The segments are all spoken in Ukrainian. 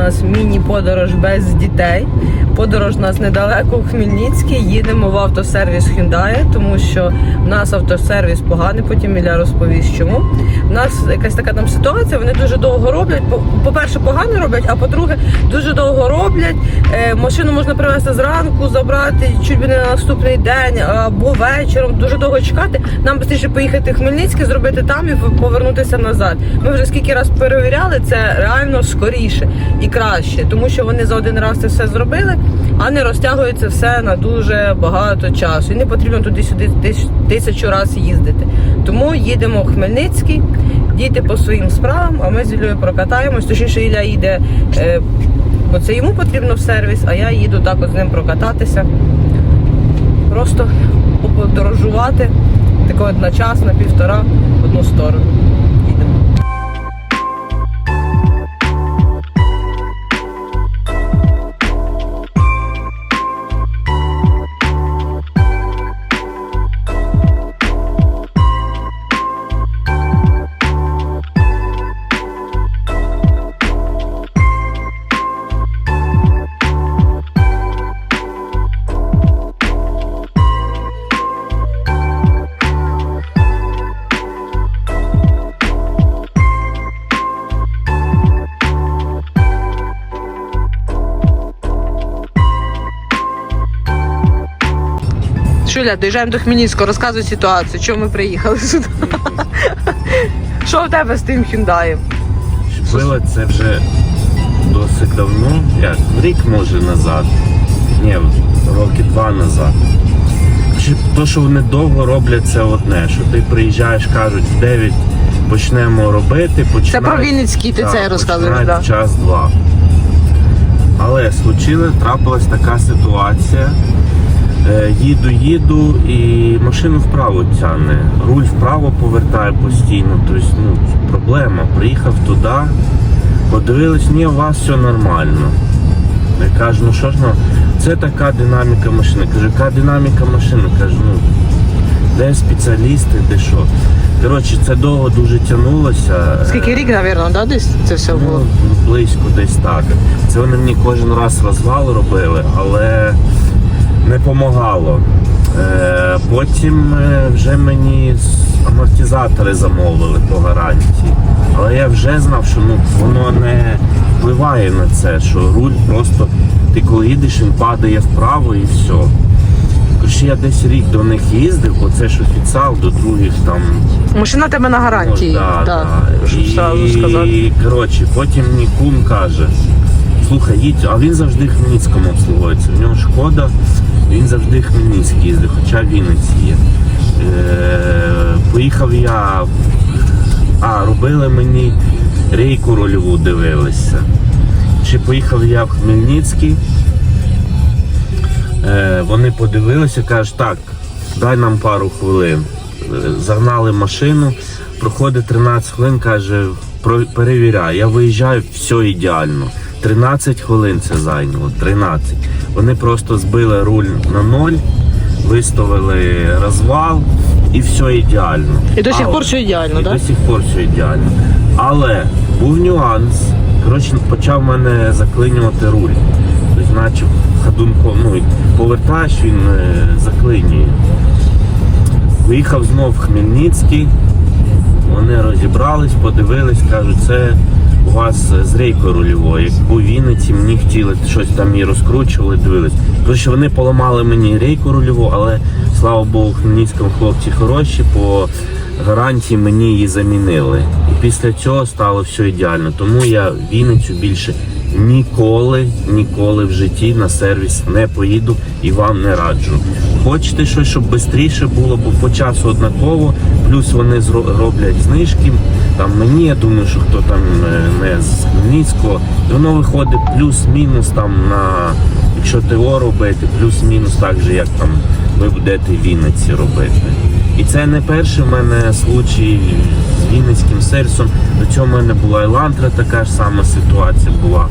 olmaz. Міні-подорож без дітей. Подорож у нас недалеко у Хмельницький. Їдемо в автосервіс Hyundai, тому що в нас автосервіс поганий, потім Ілля розповість чому. У нас якась така там ситуація, вони дуже довго роблять. По- По-перше, погано роблять, а по-друге, дуже довго роблять. Е, Машину можна привезти зранку, забрати чуть би не на наступний день або вечором. Дуже довго чекати. Нам швидше поїхати в Хмельницький, зробити там і повернутися назад. Ми вже скільки раз перевіряли, це реально скоріше і краще, тому що вони за один раз це все зробили, а не розтягується все на дуже багато часу. І не потрібно туди-сюди тисячу разів їздити. Тому їдемо в Хмельницький, діти по своїм справам, а ми з Іллею прокатаємось. Точніше, Ілля їде, е, бо це йому потрібно в сервіс, а я їду так з ним прокататися. Просто подорожувати тако от на час, на півтора в одну сторону. Шуля, доїжджаємо до Хмельницького, розказуй ситуацію, чому ми приїхали сюди. Що в тебе з тим хюндаєм? Було це вже досить давно, як рік може назад. Ні, роки два назад. То, що вони довго роблять, це одне, що ти приїжджаєш, кажуть, в 9 почнемо робити, починають, Це про Вінницький ти Так, це розказуєш, в час-два. Але случила, трапилась така ситуація. Е, Їду, їду і машину вправо тягне. Руль вправо повертає постійно. Тобто, ну, проблема. Приїхав туди, подивились, ні, у вас все нормально. Я кажу, ну що ж ну, це така динаміка машини. Кажу, яка динаміка машини? Кажу, ну, де спеціалісти, де що. Коротше, це довго дуже тягнулося. Скільки рік, мабуть, да, десь це все було? Ну, близько десь так. Це вони мені кожен раз розвал робили, але не допомагало. Е, потім е, вже мені амортизатори замовили по гарантії. Але я вже знав, що ну, воно не впливає на це, що руль просто ти коли їдеш, він падає вправо і все. Коротше, я десь рік до них їздив, бо це ж офіціал до других там Машина тебе на гарантії. да, так, да. щоб сразу сказати. І коротше, потім мені кум каже, слухай, їдь, а він завжди в Хмельницькому обслуговується. В нього шкода, він завжди Хмельницький їздить, хоча Вінниці є. Е, поїхав я, а, робили мені рейку рольову дивилися. Чи поїхав я в Хмельницький, Е, вони подивилися, кажуть, так, дай нам пару хвилин. Е, Загнали машину, проходить 13 хвилин, каже, «Про- перевіряй. Я виїжджаю, все ідеально. 13 хвилин це зайняло. 13. Вони просто збили руль на ноль, виставили розвал і все ідеально. І до сих Але- пор все ідеально, і так? до сих пор все ідеально. Але був нюанс. Коротше, почав мене заклинювати руль. Тобто, наче ходунком, ну, і повертаєш, він е, заклинює. Виїхав знов в Хмельницький. Вони розібрались, подивились, кажуть, це у вас з рейкою рульовою. Був Вінниці, мені хотіли щось там і розкручували, дивились. що вони поламали мені рейку рульову, але слава Богу, Хмельницькому хлопці хороші, по гарантії мені її замінили. І після цього стало все ідеально. Тому я Вінницю більше ніколи, ніколи в житті на сервіс не поїду і вам не раджу. Хочете щось, щоб швидше було, бо по часу однаково, плюс вони роблять знижки. Там мені, я думаю, що хто там е, не з Хмельницького, і воно виходить плюс-мінус там на якщо ТО робити, плюс-мінус так же, як там ви будете в Вінниці робити. І це не перший в мене случай з Вінницьким сервісом. До цього в мене була Елантра, така ж сама ситуація була.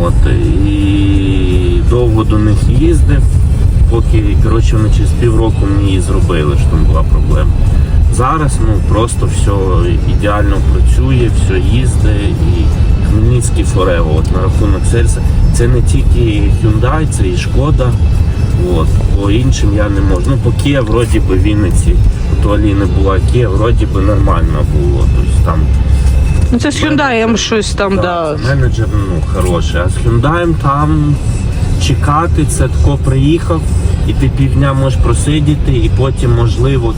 От, і довго до них їздив, поки коротше, вони через півроку мені зробили, що там була проблема. Зараз ну просто все ідеально працює, все їздить і Хмельницький Форево. От на рахунок серця. Це не тільки Hyundai, це і Шкода. От, по іншим я не можу. Ну, по Kia вроді би в Вінниці, у Аліни була Kia, вроді би нормально було. Тобто там Ну це з Hyundai щось там, да. Менеджер ну, хороший. А з Hyundai там чекати, це тако приїхав, і ти півдня можеш просидіти, і потім, можливо,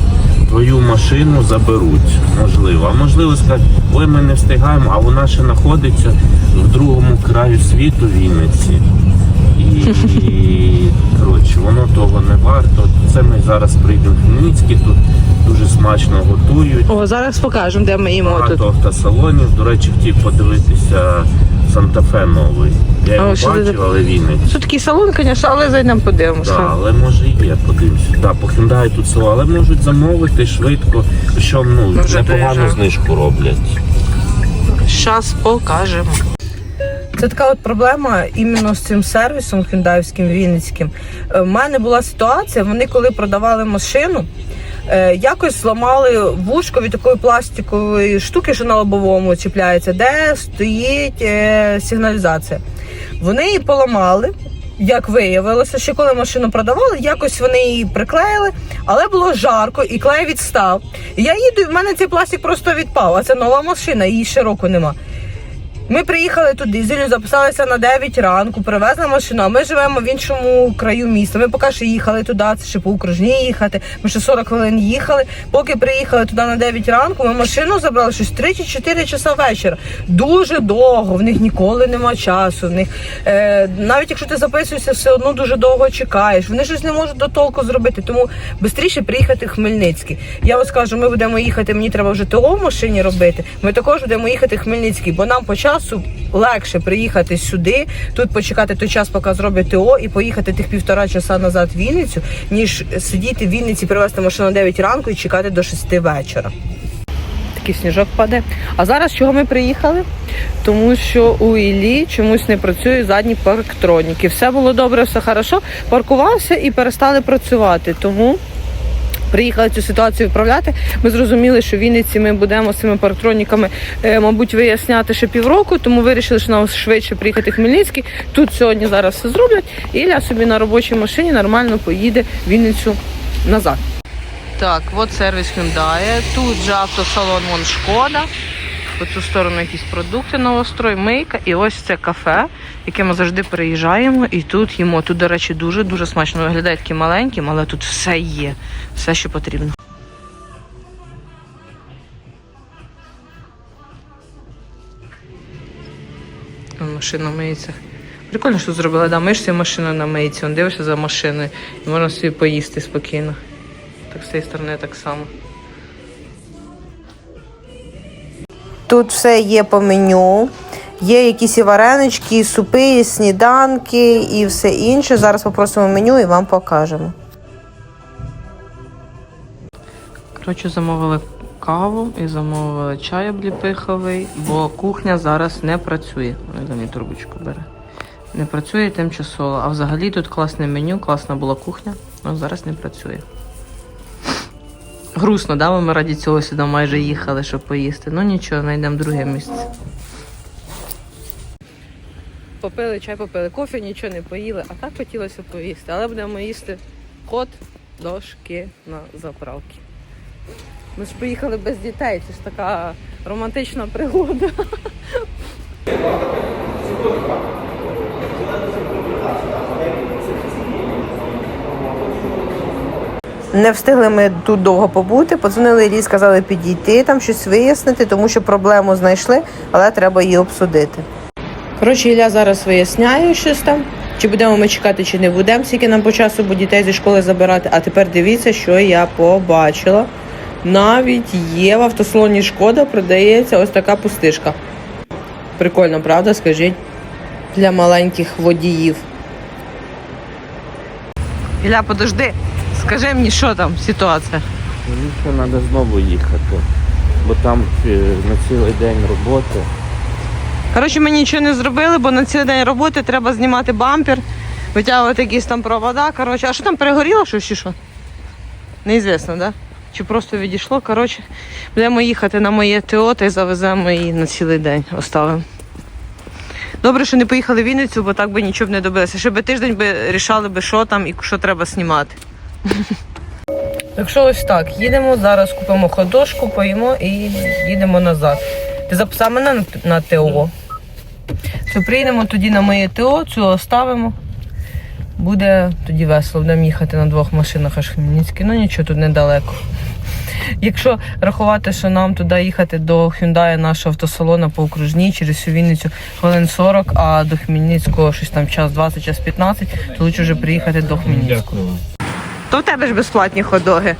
твою машину заберуть. Можливо. А можливо скажуть, ой, ми не встигаємо, а вона ще знаходиться в другому краю світу Вінниці. І коротше, воно того не варто. Це ми зараз прийдемо в Хмельницький, тут дуже смачно готують. О, зараз покажемо, де ми їмо тут. Багато автосалонів. До речі, хотів подивитися Санта-Фе новий. Я його що ти бачив, так- але Вінниць. Тут такий салон, звісно, але зайдемо подивимося. Да, але може і є, подивимося. Да, по Hyundai тут село, але можуть замовити швидко, що ну, вже непогану знижку роблять. Зараз покажемо. Це така от проблема іменно з цим сервісом хюндаївським вінницьким. Е, У мене була ситуація, вони коли продавали машину, е, якось зламали вушко від такої пластикової штуки, що на лобовому чіпляється, де стоїть е, сигналізація. Вони її поламали. Як виявилося, ще коли машину продавали, якось вони її приклеїли, але було жарко і клей відстав. Я їду, і в мене цей пластик просто відпав. А це нова машина, її ще року нема. Ми приїхали туди, зілю записалися на 9 ранку, привезли машину. Ми живемо в іншому краю міста. Ми поки що їхали туди, це ще по окружній їхати. Ми ще 40 хвилин їхали. Поки приїхали туди на 9 ранку, ми машину забрали щось 3 чи 4 часа вечора. Дуже довго. В них ніколи нема часу. В них е, навіть якщо ти записуєшся, все одно дуже довго чекаєш. Вони щось не можуть до толку зробити. Тому швидше приїхати в Хмельницький. Я ось кажу, ми будемо їхати. Мені треба вже ТО в машині робити. Ми також будемо їхати в Хмельницький, бо нам по часу легше приїхати сюди, тут почекати той час, поки зроблять ТО, і поїхати тих півтора часа назад в Вінницю, ніж сидіти в Вінниці, привезти машину на 9 ранку і чекати до 6 вечора. Такий сніжок паде. А зараз чого ми приїхали? Тому що у Іллі чомусь не працює задні парктроніки. Все було добре, все хорошо. Паркувався і перестали працювати. Тому приїхали цю ситуацію вправляти. Ми зрозуміли, що в Вінниці ми будемо з цими парктроніками, е, мабуть, виясняти ще півроку, тому вирішили, що нам швидше приїхати в Хмельницький. Тут сьогодні зараз все зроблять. І Ілля собі на робочій машині нормально поїде в Вінницю назад. Так, от сервіс Hyundai. Тут же автосалон вон Шкода. По цю сторону якісь продукти новострой, мийка. І ось це кафе, яке ми завжди приїжджаємо і тут їмо. Тут, до речі, дуже-дуже смачно виглядає таким маленьким, але тут все є, все, що потрібно. Машина миється. Прикольно, що зробили, да, мишся машина на мийці, он дивишся за машиною і можна собі поїсти спокійно. Так з цієї сторони так само. Тут все є по меню. Є якісь і варенички, і супи, і сніданки, і все інше. Зараз попросимо меню і вам покажемо. Коротше, замовили каву і замовили чай обліпиховий, бо кухня зараз не працює. Мені трубочку бере. Не працює тимчасово. А взагалі тут класне меню, класна була кухня, але зараз не працює. Грустно, да? ми раді цього сюди майже їхали, щоб поїсти. Ну нічого, знайдемо друге місце. Попили чай, попили кофе, нічого не поїли, а так хотілося поїсти. Але будемо їсти кот дошки на заправки. Ми ж поїхали без дітей, це ж така романтична пригода. Не встигли ми тут довго побути. Подзвонили Іллі, сказали підійти, там щось вияснити, тому що проблему знайшли, але треба її обсудити. Коротше, Ілля зараз виясняє щось там. Чи будемо ми чекати, чи не будемо, скільки нам по часу буде дітей зі школи забирати. А тепер дивіться, що я побачила. Навіть є в автосалоні шкода, продається ось така пустишка. Прикольно, правда, скажіть? Для маленьких водіїв. Ілля, подожди, скажи мені, що там ситуація? Мені ще треба знову їхати, бо там е, на цілий день роботи. Коротше, ми нічого не зробили, бо на цілий день роботи треба знімати бампер, витягувати якісь там провода. Коротше, а що там перегоріло щось чи що? Неізвісно? Да? чи просто відійшло. Коротше, будемо їхати на моє ТО та й завеземо її на цілий день. Оставимо. Добре, що не поїхали в Вінницю, бо так би нічого б не добилися. Ще би тиждень би рішали би, що там і що треба знімати. Так що ось так, їдемо, зараз купимо ходошку, поїмо і їдемо назад. Ти записав мене на, на ТО? То приїдемо тоді на моє ТО, цю оставимо. Буде тоді весело, будемо їхати на двох машинах аж Хмельницький. Ну нічого тут недалеко. Якщо рахувати, що нам туди їхати до Hyundai нашого автосалону по окружній через всю Вінницю хвилин 40, а до Хмельницького щось там час 20, час 15, то лучше вже приїхати до Хмельницького. То в тебе ж безплатні ходоги.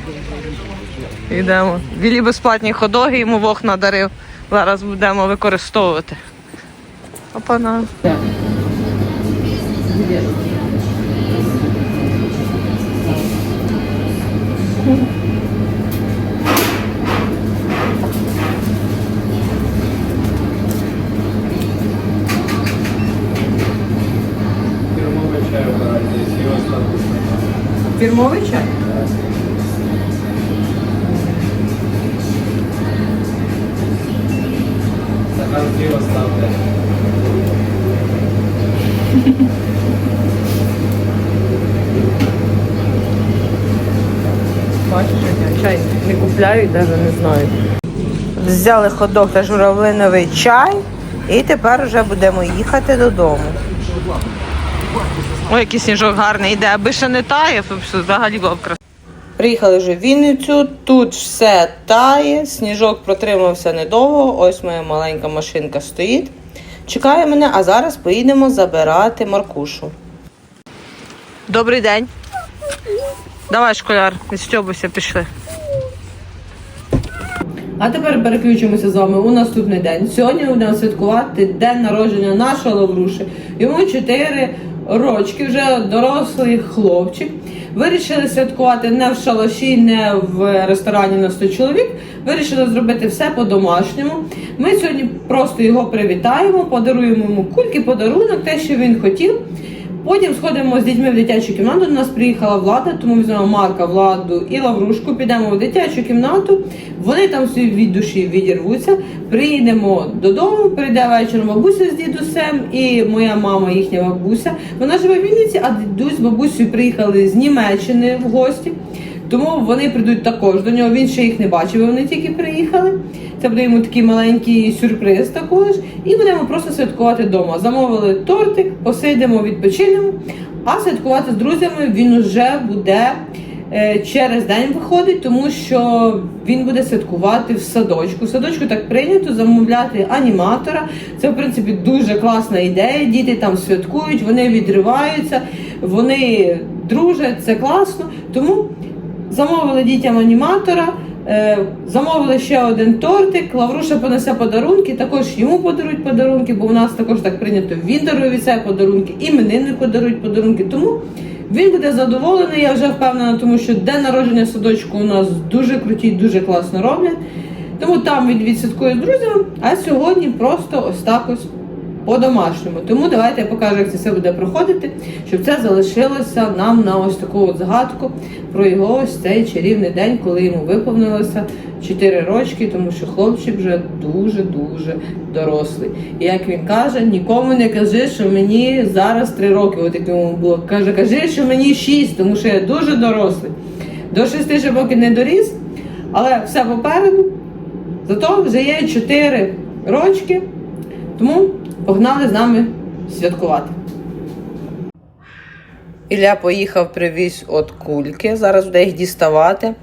Йдемо. Вілі безплатні ходоги, йому Бог надарив. Зараз будемо використовувати. Опана. Фірмовий чай обирайте, який у вас написано. Фірмовий чай? Стакан пива ставте. Бачиш, я чай не купляю, навіть не знаю. Взяли ходок та журавлиновий чай і тепер вже будемо їхати додому. Ой, який сніжок гарний йде, аби ще не тає, то взагалі було б красиво. Приїхали вже в Вінницю, тут все тає, сніжок протримався недовго, ось моя маленька машинка стоїть. Чекає мене, а зараз поїдемо забирати Маркушу. Добрий день. Давай, школяр, не стьобуйся, пішли. А тепер переключимося з вами у наступний день. Сьогодні будемо святкувати день народження нашого Лавруші. Йому 4 рочки, вже дорослий хлопчик. Вирішили святкувати не в шалаші, не в ресторані на 100 чоловік. Вирішили зробити все по-домашньому. Ми сьогодні просто його привітаємо, подаруємо йому кульки, подарунок, те, що він хотів. Потім сходимо з дітьми в дитячу кімнату. До нас приїхала влада, тому візьмемо Марка, владу і Лаврушку. Підемо в дитячу кімнату. Вони там собі від душі відірвуться. Приїдемо додому, прийде вечором бабуся з дідусем і моя мама, їхня бабуся. Вона живе в Вінниці, а дідусь з бабусею приїхали з Німеччини в гості. Тому вони прийдуть також до нього. Він ще їх не бачив, вони тільки приїхали. Це буде йому такий маленький сюрприз також. І будемо просто святкувати вдома. Замовили тортик, посидимо, відпочинемо. А святкувати з друзями він уже буде е, через день виходить, тому що він буде святкувати в садочку. В садочку так прийнято замовляти аніматора. Це в принципі дуже класна ідея. Діти там святкують, вони відриваються, вони дружать, це класно. Тому замовили дітям аніматора. Е, Замовили ще один тортик. Лавруша понесе подарунки. Також йому подарують подарунки, бо в нас також так прийнято. Він дарує від себе подарунки, імениннику дарують подарунки. Тому він буде задоволений. Я вже впевнена, тому що день народження садочку у нас дуже круті, дуже класно роблять. Тому там він відсвяткує з друзями, а сьогодні просто ось так ось по-домашньому. Тому давайте я покажу, як це все буде проходити, щоб це залишилося нам на ось таку от згадку про його ось цей чарівний день, коли йому виповнилося 4 рочки, тому що хлопчик вже дуже-дуже дорослий. І як він каже, нікому не кажи, що мені зараз 3 роки. От як йому було. Каже, кажи, що мені 6, тому що я дуже дорослий. До 6 ще поки не доріс, але все попереду. Зато вже є 4 рочки, тому погнали з нами святкувати. Ілля поїхав, привіз от кульки. Зараз буде їх діставати.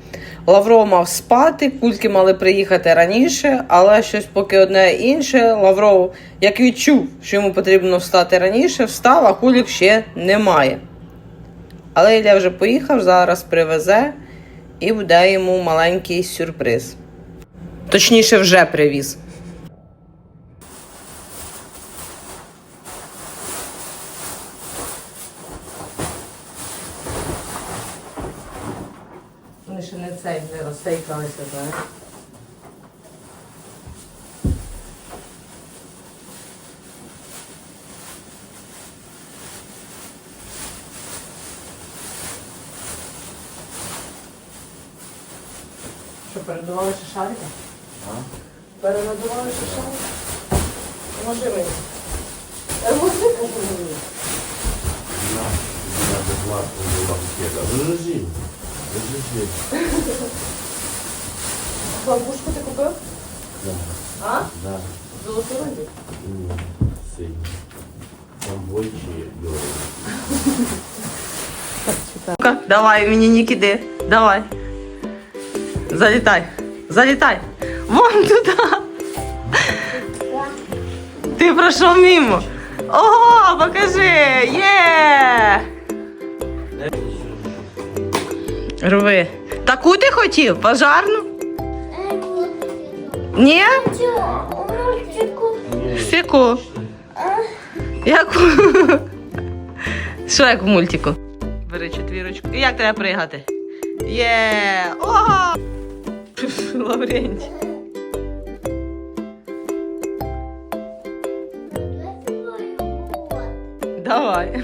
Лавро мав спати, кульки мали приїхати раніше, але щось поки одне інше. Лавров, як відчув, що йому потрібно встати раніше, встав, а кульок ще немає. Але Ілля вже поїхав, зараз привезе і буде йому маленький сюрприз. Точніше, вже привіз. Цей не розсейкалися, знаєш. Що, передували ще шарики? Перенадували ще шарики? Поможи мені. Я можу кажу мені. Лежи. Лежи. Бабушку ти купив? Да. А? Да. Золотий ринок? Ні, синій. Там двойчі білий. Давай, мені не киди. Давай. Залітай. Залітай. Вон туди. Ти пройшов мимо. Ого, покажи. Є. Рви. Таку ти хотів? Пожарну? Ні? Фіку. Яку? Що як в мультику? Бери четвірочку. І як треба пригати? Є! Ого! Лаврентій. Давай.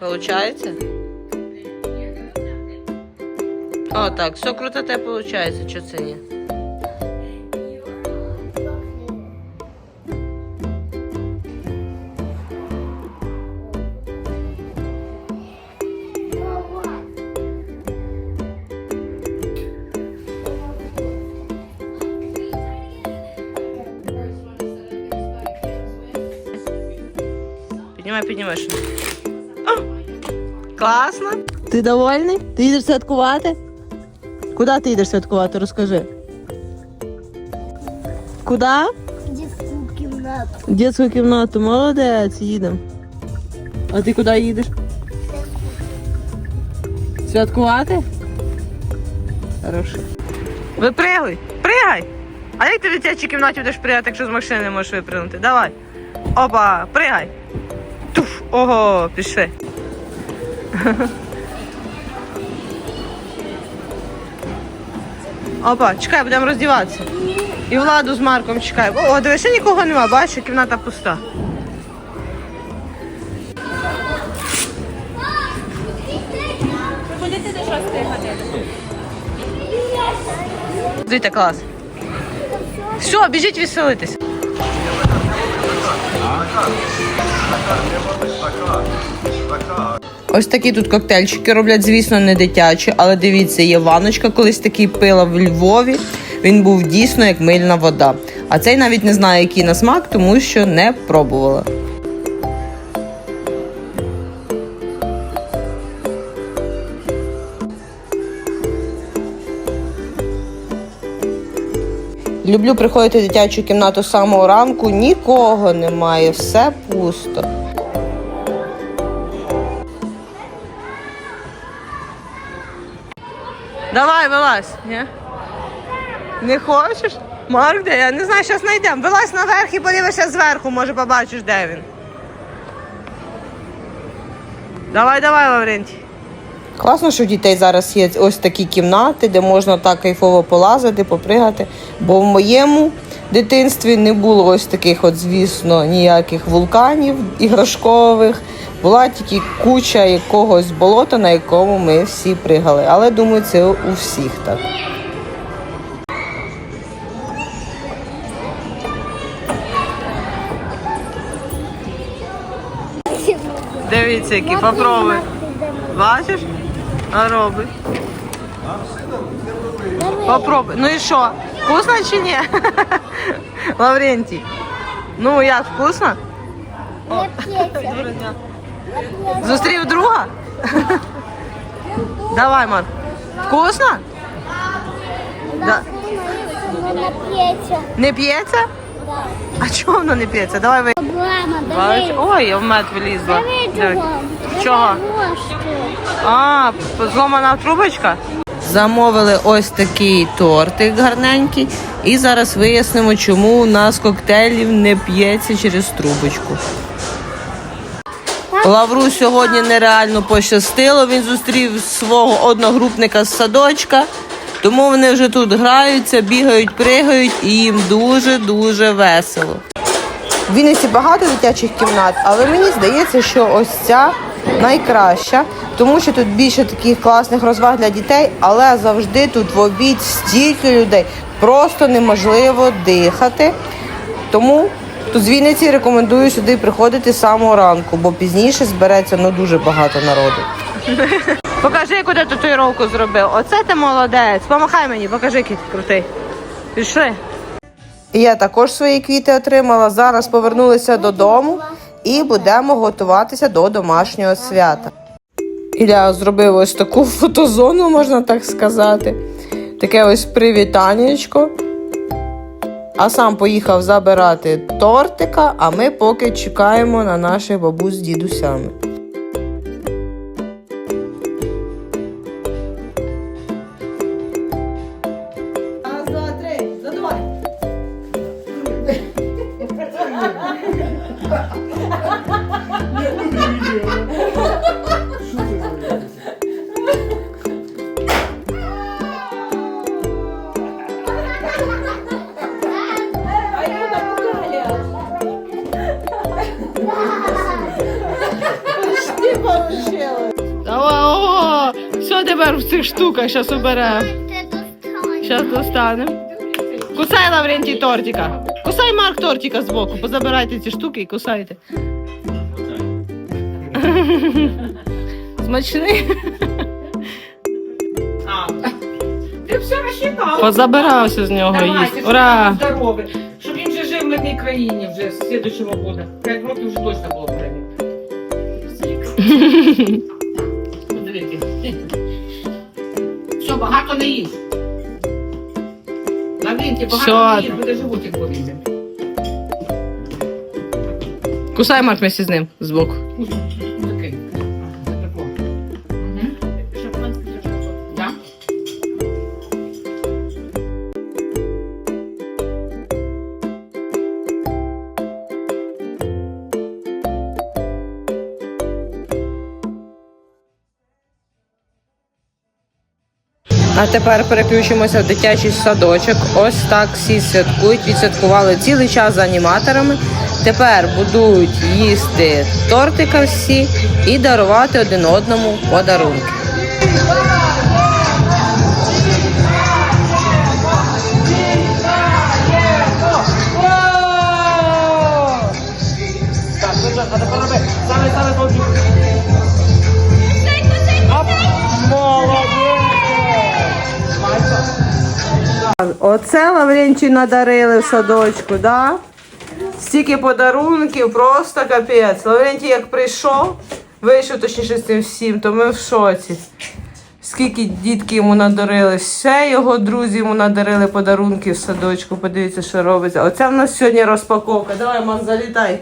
Получається? О, так, все круто те получається, що це ні? Піднімай, піднімай. О, Класно. Ти довольний? Ти їдеш святкувати? Куди ти їдеш святкувати? Розкажи. Куди? Детскую кімнату. Дитячу кімнату. Молодець, їдемо. А ти куди їдеш? Святкувати? Хорошо. Випригуй, пригай! А як ти в дитячій кімнаті будеш пригати, якщо з машини не можеш випригнути? Давай. Опа, пригай. Туф, ого, пішли. Опа, чекай, будемо роздіватися. І владу з Марком чекай. О, дивися, нікого нема, бачиш, кімната пуста. Дивіться, клас. Все, біжіть веселитись. Ось такі тут коктейльчики роблять, звісно, не дитячі, але дивіться, є ваночка, колись такий пила в Львові. Він був дійсно як мильна вода. А цей навіть не знає, який на смак, тому що не пробувала. Люблю приходити в дитячу кімнату з самого ранку, нікого немає, все пусто. Давай, вилазь. Ні? Не хочеш? Марк, де? Я не знаю, що знайдемо. Вилазь наверх і подивишся зверху, може побачиш, де він. Давай, давай, Лаврентій. Класно, що в дітей зараз є ось такі кімнати, де можна так кайфово полазити, попригати. Бо в моєму дитинстві не було ось таких, от, звісно, ніяких вулканів іграшкових. Була тільки куча якогось болота, на якому ми всі пригали. Але думаю, це у всіх так. Дивіться, які попробуй. Бачиш? А роби. Попробуй. Ну і що? Вкусно чи ні? Лаврентій. Ну як, вкусно? Не п'ється. Зустрів друга? Давай, Марк. Вкусно? Да. Не п'ється. Не п'ється? А чого воно не п'ється? Давай ви. Проблема, Бачиш? диви. Ой, я в мед влізла. Диви Диви. чого. Чого? А, зломана трубочка? Замовили ось такий тортик гарненький. І зараз вияснимо, чому у нас коктейлів не п'ється через трубочку. Лавру сьогодні нереально пощастило. Він зустрів свого одногрупника з садочка. Тому вони вже тут граються, бігають, пригають і їм дуже-дуже весело. В Вінниці багато дитячих кімнат, але мені здається, що ось ця найкраща, тому що тут більше таких класних розваг для дітей, але завжди тут в обід стільки людей. Просто неможливо дихати. Тому тут з Вінниці рекомендую сюди приходити з самого ранку, бо пізніше збереться ну дуже багато народу. Покажи, яку ти татуїровку зробив. Оце ти молодець. Помахай мені, покажи, який ти крутий. Пішли. Я також свої квіти отримала. Зараз повернулися додому і будемо готуватися до домашнього свята. Ілля зробив ось таку фотозону, можна так сказати. Таке ось привітаннячко. А сам поїхав забирати тортика, а ми поки чекаємо на наших бабусь з дідусями. Штуках зараз оберемо? Зараз достанемо. Кусай, Лаврентій, тортика. Кусай Марк тортика збоку. Позабирайте ці штуки і кусайте. Смачний. Ти все розчитав. Позабирався з нього їсти. щоб Ура! він здоровий. Щоб він вже жив в мирній країні вже з слідчого года. П'ять років вже точно було переміг. Подивіться. багато не їж. На вінці багато Що? не їж, буде животик боліти. Кусай Марк вместе з ним збоку. А тепер переключимося в дитячий садочок. Ось так всі святкують. Відсвяткували цілий час з аніматорами. Тепер будуть їсти тортика всі і дарувати один одному подарунки. Оце Лавренчі надарили в садочку, да? Стільки подарунків, просто капець. Лаврентій як прийшов, вийшов точніше з цим всім, то ми в шоці. Скільки дітки йому надарили, все його друзі йому надарили подарунки в садочку. Подивіться, що робиться. Оце в нас сьогодні розпаковка. Давай, мам, залітай.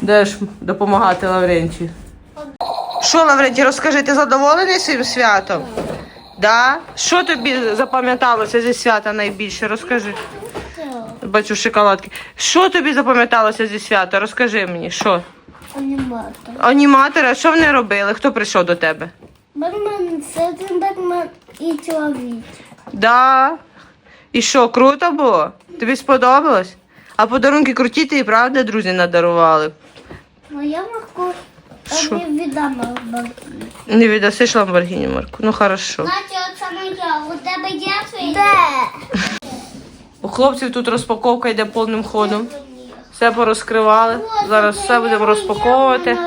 Будеш допомагати Лавренті. Що, Лавренті, розкажи, ти задоволений своїм святом? Да? Що тобі запам'яталося зі свята найбільше? Розкажи. Бачу шоколадки. Що тобі запам'яталося зі свята? Розкажи мені, що? Аніматор. Аніматори, а що вони робили? Хто прийшов до тебе? Бетмен, це один і чоловік. Да. І що, круто було? Тобі сподобалось? А подарунки круті ти і правда, друзі, надарували. Моя Марко Що? не відома. Не віддасиш Ламборгіні, Марку. Ну хорошо. Настя, оце моя. У тебе є твій? Де? У хлопців тут розпаковка йде повним ходом. Все порозкривали. Зараз все будемо розпаковувати.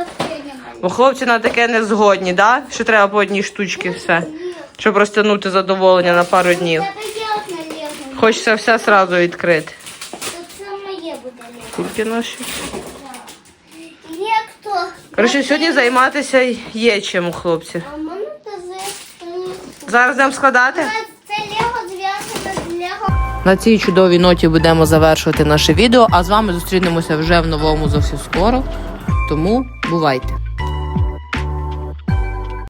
Бо хлопці на таке не згодні, да? що треба по одній штучці все, щоб розтягнути задоволення на пару днів. Хочеться все одразу відкрити. Це моє буде. Кульки наші. Коротше, сьогодні займатися є чим у хлопців. А в мене. Зараз будемо складати. Це лего зв'язане з лего. На цій чудовій ноті будемо завершувати наше відео, а з вами зустрінемося вже в новому зовсім скоро. Тому бувайте!